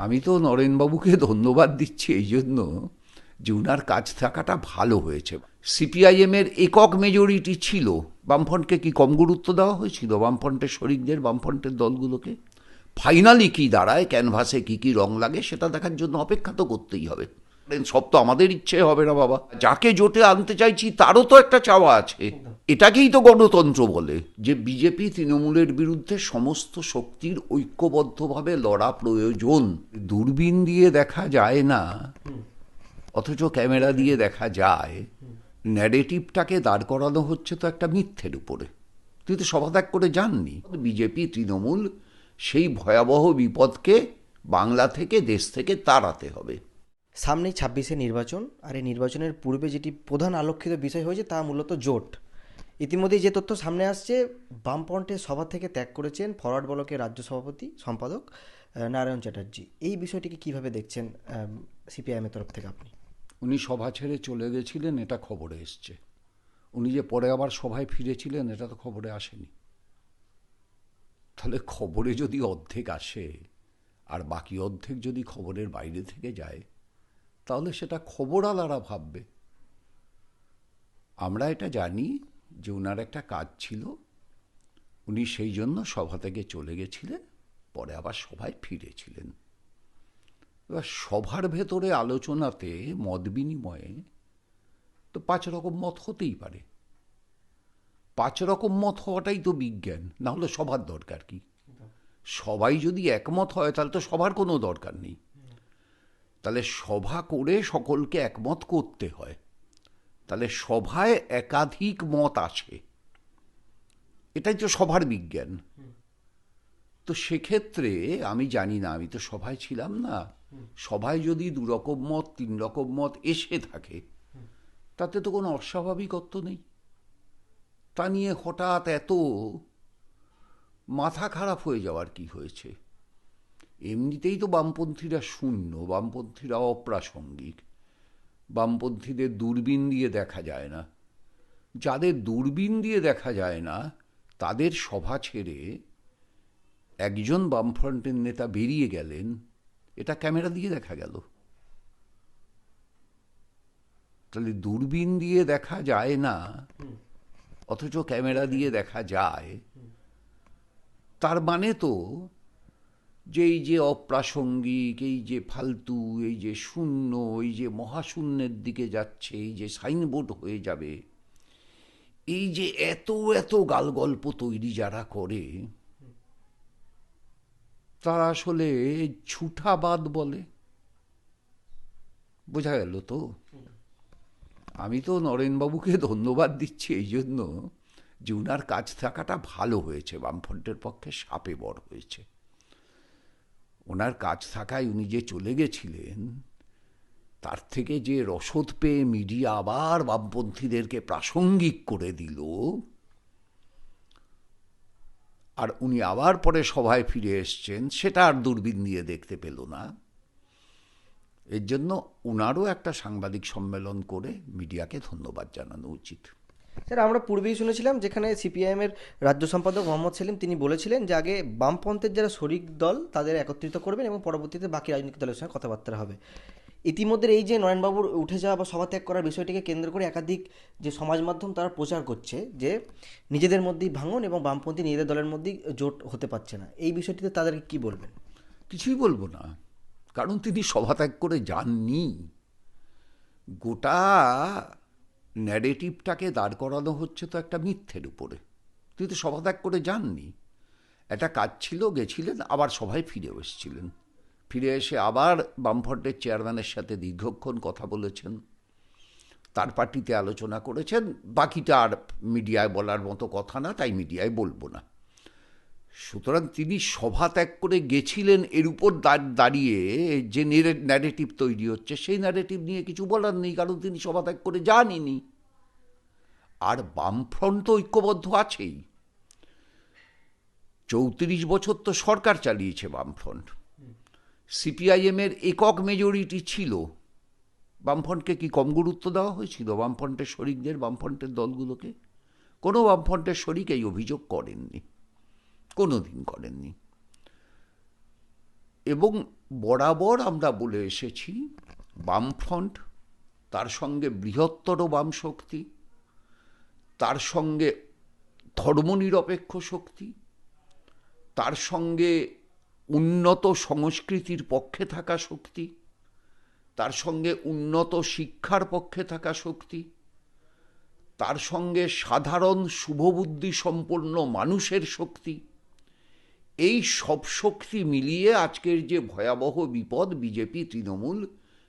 আমি তো নরেনবাবুকে ধন্যবাদ দিচ্ছি এই জন্য যে উনার কাজ থাকাটা ভালো হয়েছে। সিপিআইএমের একক মেজরিটি ছিল। বামফ্রন্টকে কি কম গুরুত্ব দেওয়া হয়েছিল? বামফ্রন্টের শরিকদের বামফ্রন্টের দলগুলোকে? ফাইনালি কি দাঁড়ায়? ক্যানভাসে কি কি রং লাগে? সেটা দেখার জন্য অপেক্ষা তো করতেই হবে। সব তো আমাদের ইচ্ছে হবে না বাবা। যাকে জোটে আনতে চাইছি, তারও তো একটা চাওয়া আছে। এটাকেই তো গণতন্ত্র বলে, যে বিজেপি তৃণমূলের বিরুদ্ধে সমস্ত শক্তির ঐক্যবদ্ধভাবে লড়া প্রয়োজন। দূরবীন দিয়ে দেখা যায় না, অথচ ক্যামেরা দিয়ে দেখা যায়। ন্যারেটিভটাকে দাঁড় করানো হচ্ছে তো একটা মিথ্যের উপরে। তুই তো সভাত্যাগ করে যাননি। বিজেপি তৃণমূল সেই ভয়াবহ বিপদকে বাংলা থেকে, দেশ থেকে তাড়াতে হবে। সামনেই ছাব্বিশে নির্বাচন, আর এই নির্বাচনের পূর্বে যেটি প্রধান আলোকিত বিষয় হয়েছে তা মূলত জোট। ইতিমধ্যেই যে তথ্য সামনে আসছে বামফ্রন্টের সভা থেকে ত্যাগ করেছেন ফরওয়ার্ড ব্লকের রাজ্য সভাপতি, সম্পাদক নারায়ণ চ্যাটার্জি। এই বিষয়টিকে কীভাবে দেখছেন সিপিআইএমের তরফ থেকে আপনি? উনি সভা ছেড়ে চলে গেছিলেন, এটা খবরে এসছে। উনি যে পরে আবার সভায় ফিরেছিলেন, এটা তো খবরে আসেনি। তাহলে খবরে যদি অর্ধেক আসে, আর বাকি অর্ধেক যদি খবরের বাইরে থেকে যায় তাহলে সেটা খবর আলারা ভাববে। আমরা এটা জানি যে ওনার একটা কাজ ছিল, উনি সেই জন্য সভা থেকে চলে গেছিলেন, পরে আবার সভায় ফিরেছিলেন। এবার সভার ভেতরে আলোচনাতে, মত বিনিময়ে, তো পাঁচ রকম মত হতেই পারে। পাঁচ রকম মত হওয়াটাই তো বিজ্ঞান না হলে সবার দরকার কি? সবাই যদি একমত হয়, তাহলে তো সবার কোনো দরকার নেই। তাহলে সভা করে সকলকে একমত করতে হয়। তাহলে সভায় একাধিক মত আসে এটাই তো সভার বিজ্ঞান। তো সেক্ষেত্রে আমি জানি না, আমি তো সভায় ছিলাম না। সভায় যদি দু রকম মত তিন রকম মত এসে থাকে, তাতে তো কোনো অস্বাভাবিকত্ব নেই। তা নিয়ে হঠাৎ এত মাথা খারাপ হয়ে যাওয়ার কি হয়েছে? এমনিতেই তো বামপন্থীরা শূন্য, বামপন্থীরা অপ্রাসঙ্গিক। বামপন্থীদের দূরবীন দিয়ে দেখা যায় না। যাদের দূরবীন দিয়ে দেখা যায় না, তাদের সভা ছেড়ে একজন বামফ্রন্টের নেতা বেরিয়ে গেলেন, এটা ক্যামেরা দিয়ে দেখা গেল। তাহলে দূরবীন দিয়ে দেখা যায় না, অথচ ক্যামেরা দিয়ে দেখা যায়। তার মানে তো যে এই যে অপ্রাসঙ্গিক, এই যে ফালতু, এই যে শূন্য, এই যে মহাশূন্যের দিকে যাচ্ছে, এই যে সাইনবোর্ড হয়ে যাবে, এই যে এত এত গাল গল্প তৈরি যারা করে, তারা আসলে ছুটাবাদ বলে। বোঝা গেল তো? আমি তো নরেনবাবুকে ধন্যবাদ দিচ্ছি এই জন্য যে উনার কাজ থাকাটা ভালো হয়েছে, বামফ্রন্টের পক্ষে সাপে বড় হয়েছে। ওনার কাজ থাকায় উনি যে চলে গেছিলেন, তার থেকে যে রসদ পেয়ে মিডিয়া আবার বামপন্থীদেরকে প্রাসঙ্গিক করে দিল, আর উনি আবার পরে সভায় ফিরে এসছেন, সেটা আর দূরবীন দিয়ে দেখতে পেল না। এর জন্য ওনারও একটা সাংবাদিক সম্মেলন করে মিডিয়াকে ধন্যবাদ জানানো উচিত। স্যার, আমরা পূর্বেই শুনেছিলাম যেখানে সিপিআইএমের রাজ্য সম্পাদক মোহাম্মদ সেলিম তিনি বলেছিলেন যে আগে বামপন্থের যারা শরিক দল, তাদের একত্রিত করবেন এবং পরবর্তীতে বাকি রাজনৈতিক দলের সঙ্গে কথাবার্তা হবে। ইতিমধ্যে এই যে নয়নবাবুর উঠে যাওয়া বা সভাত্যাগ করার বিষয়টিকে কেন্দ্র করে একাধিক যে সমাজ মাধ্যম তারা প্রচার করছে যে নিজেদের মধ্যেই ভাঙন এবং বামপন্থী নিজেদের দলের মধ্যেই জোট হতে পারছে না। এই বিষয়টিতে তাদেরকে কি বলবেন? কিছুই বলব না। কারণ তিনি সভাত্যাগ করে যাননি। গোটা ন্যারেটিভটাকে দাঁড় করানো হচ্ছে তো একটা মিথ্যের উপরে। তুই তো সভাত্যাগ করে যাননি। একটা কাজ ছিল, গেছিলেন, আবার সভায় ফিরে এসেছিলেন। ফিরে এসে আবার বামফ্রন্টের চেয়ারম্যানের সাথে দীর্ঘক্ষণ কথা বলেছেন। তার পার্টিতে আলোচনা করেছেন। বাকিটা আর মিডিয়ায় বলার মতো কথা না, তাই মিডিয়ায় বলব না। সুতরাং তিনি সভা ত্যাগ করে গেছিলেন এর উপর দাঁড়িয়ে যে ন্যারেটিভ তৈরি হচ্ছে, সেই ন্যারেটিভ নিয়ে কিছু বলার নেই, কারণ তিনি সভা ত্যাগ করে যানইনি আর বামফ্রন্ট তো ঐক্যবদ্ধ আছেই। চৌত্রিশ বছর তো সরকার চালিয়েছে বামফ্রন্ট। সিপিআইএমের একক মেজরিটি ছিল। বামফ্রন্টকে কি কম গুরুত্ব দেওয়া হয়েছিল? বামফ্রন্টের শরিকদের, বামফ্রন্টের দলগুলোকে? কোনো বামফ্রন্টের শরিক এই অভিযোগ করেননি। কোনো দিন করেননি। এবং বরাবর আমরা বলে এসেছি, বামফ্রন্ট তার সঙ্গে বৃহত্তর বাম শক্তি তার সঙ্গে ধর্মনিরপেক্ষ শক্তি, তার সঙ্গে উন্নত সংস্কৃতির পক্ষে থাকা শক্তি, তার সঙ্গে উন্নত শিক্ষার পক্ষে থাকা শক্তি, তার সঙ্গে সাধারণ শুভবুদ্ধি সম্পন্ন মানুষের শক্তি এই সব শক্তি মিলিয়ে আজকের যে ভয়াবহ বিপদ বিজেপি তৃণমূল,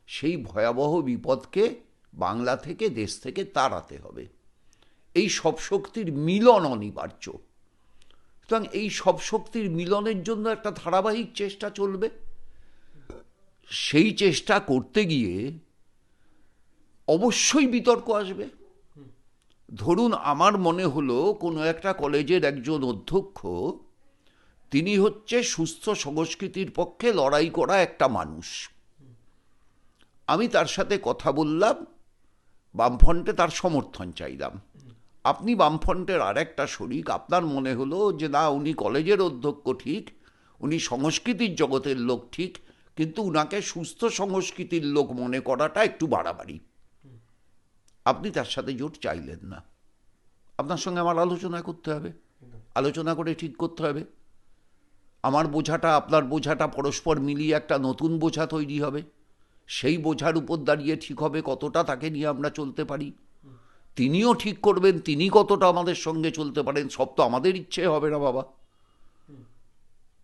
সেই ভয়াবহ বিপদকে বাংলা থেকে, দেশ থেকে তাড়াতে হবে। এই সব শক্তির মিলন অনিবার্য। সুতরাং এই সব শক্তির মিলনের জন্য একটা ধারাবাহিক চেষ্টা চলবে। সেই চেষ্টা করতে গিয়ে অবশ্যই বিতর্ক আসবে। ধরুন, আমার মনে হলো কোনো একটা কলেজের একজন অধ্যক্ষ তিনি হচ্ছে সুস্থ সংস্কৃতির পক্ষে লড়াই করা একটা মানুষ। আমি তার সাথে কথা বললাম বামফ্রন্টে তার সমর্থন চাইলাম। আপনি বামফ্রন্টের আর একটা শরিক আপনার মনে হলো যে না উনি কলেজের অধ্যক্ষ ঠিক উনি সংস্কৃতির জগতের লোক ঠিক কিন্তু উনাকে সুস্থ সংস্কৃতির লোক মনে করাটা একটু বাড়াবাড়ি। আপনি তার সাথে জোট চাইলেন না। আপনার সঙ্গে আমার আলোচনা করতে হবে। আলোচনা করে ঠিক করতে হবে। আমার বোঝাটা, আপনার বোঝাটা পরস্পর মিলিয়ে একটা নতুন বোঝা তৈরি হবে। সেই বোঝার উপর দাঁড়িয়ে ঠিক হবে কতটা তাকে নিয়ে আমরা চলতে পারি। তিনিও ঠিক করবেন, তিনি কতটা আমাদের সঙ্গে চলতে পারেন, সব তো আমাদের ইচ্ছে হবে না বাবা।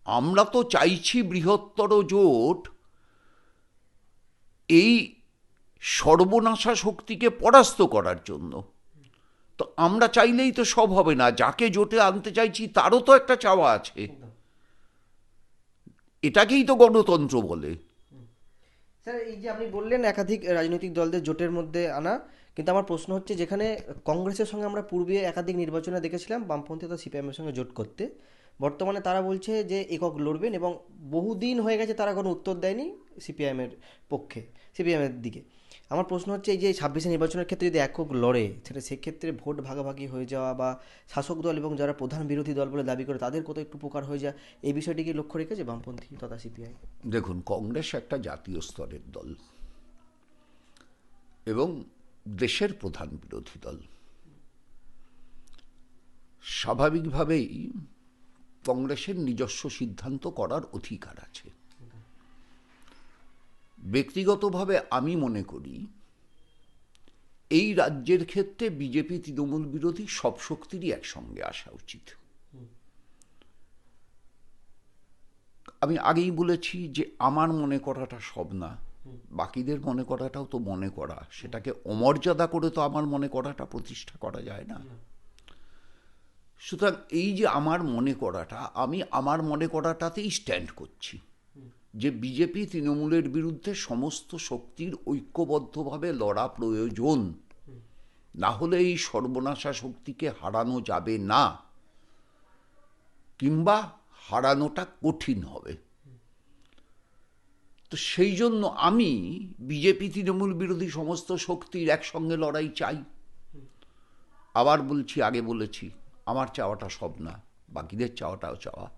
আমরা তো চাইছি বৃহত্তর জোট এই সর্বনাশা শক্তিকে পরাস্ত করার জন্য। তো আমরা চাইলেই তো সব হবে না, যাকে জোটে আনতে চাইছি তারও তো একটা চাওয়া আছে। এটাকেই তো গণতন্ত্র বলে। স্যার, এই যে আপনি বললেন একাধিক রাজনৈতিক দলদের জোটের মধ্যে আনা, কিন্তু আমার প্রশ্ন হচ্ছে যেখানে কংগ্রেসের সঙ্গে আমরা পূর্বে একাধিক নির্বাচনে দেখেছিলাম, বামপন্থী তথা সিপিএমের সঙ্গে জোট করতে। বর্তমানে তারা বলছে যে একক লড়বেন এবং বহুদিন হয়ে গেছে তারা কোনো উত্তর দেয়নি সিপিআইএমের পক্ষে, সিপিএমের দিকে। আমার প্রশ্ন হচ্ছে এই যে ছাব্বিশে নির্বাচনের ক্ষেত্রে যদি একক লড়ে, সেটা সেক্ষেত্রে ভোট ভাগাভাগি হয়ে যাওয়া বা শাসক দল এবং যারা প্রধান বিরোধী দল বলে দাবি করে, তাদের কত একটু উপকার হয়ে যায়? এই বিষয়টি কি লক্ষ্য রেখেছে বামপন্থী তথা সিপিআই? দেখুন, কংগ্রেস একটা জাতীয় স্তরের দল এবং দেশের প্রধান বিরোধী দল। স্বাভাবিকভাবেই কংগ্রেসের নিজস্ব সিদ্ধান্ত করার অধিকার আছে। ব্যক্তিগতভাবে আমি মনে করি, এই রাজ্যের ক্ষেত্রে বিজেপি, তৃণমূল বিরোধী সব শক্তিরই একসঙ্গে আসা উচিত। আমি আগেই বলেছি যে আমার মনে করাটা সব না, বাকিদের মনে করাটাও তো মনে করা। সেটাকে অমর্যাদা করে তো আমার মনে করাটা প্রতিষ্ঠা করা যায় না। সুতরাং এই যে আমার মনে করাটা, আমি আমার মনে করাটাতেই স্ট্যান্ড করছি। যে বিজেপি তৃণমূলের বিরুদ্ধে সমস্ত শক্তির ঐক্যবদ্ধভাবে লড়া প্রয়োজন, না হলে এই সর্বনাশা শক্তিকে হারানো যাবে না, কিংবা হারানোটা কঠিন হবে। তো সেই জন্য আমি বিজেপি তৃণমূল বিরোধী সমস্ত শক্তির একসঙ্গে লড়াই চাই। আবার বলছি, আগে বলেছি, আমার চাওয়াটা সব না, বাকিদের চাওয়াটাও চাওয়া।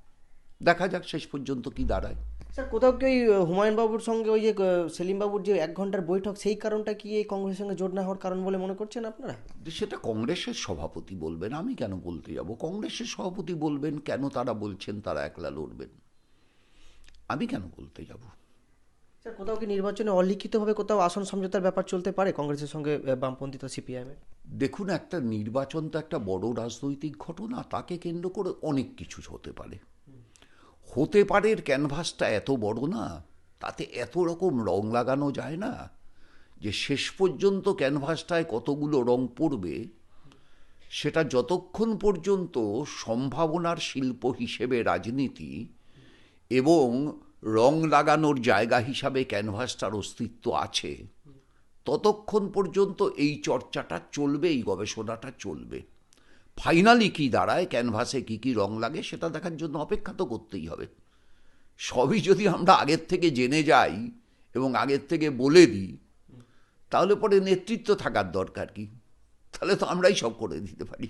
দেখা যাক শেষ পর্যন্ত কি দাঁড়ায়। স্যার কোথাও কি ওই হুমায়ুন বাবুর সঙ্গে ওই যে সেলিম বাবুর যে এক ঘণ্টার বৈঠক সেই কারণটা কি এই কংগ্রেসের সঙ্গে জোট না হওয়ার কারণ বলে মনে করছেন আপনারা? সেটা কংগ্রেসের সভাপতি বলবেন আমি কেন বলতে যাব? কংগ্রেসের সভাপতি বলবেন কেন তারা বলছেন তারা একলা লড়বেন। আমি কেন বলতে যাব? স্যার কোথাও কি নির্বাচনে অলিখিতভাবে কোথাও আসন সমঝোতার ব্যাপার চলতে পারে কংগ্রেসের সঙ্গে বামপন্থী তো সিপিআইএমের দেখুন একটা নির্বাচন তো একটা বড় রাজনৈতিক ঘটনা তাকে কেন্দ্র করে অনেক কিছু হতে পারে। হতে পারে ক্যানভাসটা এত বড় না, তাতে এত রকম রং লাগানো যায় না, যে শেষ পর্যন্ত ক্যানভাসটায় কতগুলো রং পড়বে, সেটা যতক্ষণ পর্যন্ত সম্ভাবনার শিল্প হিসেবে রাজনীতি এবং রং লাগানোর জায়গা হিসাবে ক্যানভাসটার অস্তিত্ব আছে, ততক্ষণ পর্যন্ত এই চর্চাটা চলবে, এই গবেষণাটা চলবে। ফাইনালি কি দাঁড়ায়, ক্যানভাসে কি কি রং লাগে, সেটা দেখার জন্য অপেক্ষা তো করতেই হবে। সবই যদি আমরা আগের থেকে জেনে যাই এবং আগের থেকে বলে দিই, তাহলে পরে নেতৃত্ব থাকার দরকার কি? তাহলে তো আমরাই সব করে দিতে পারি।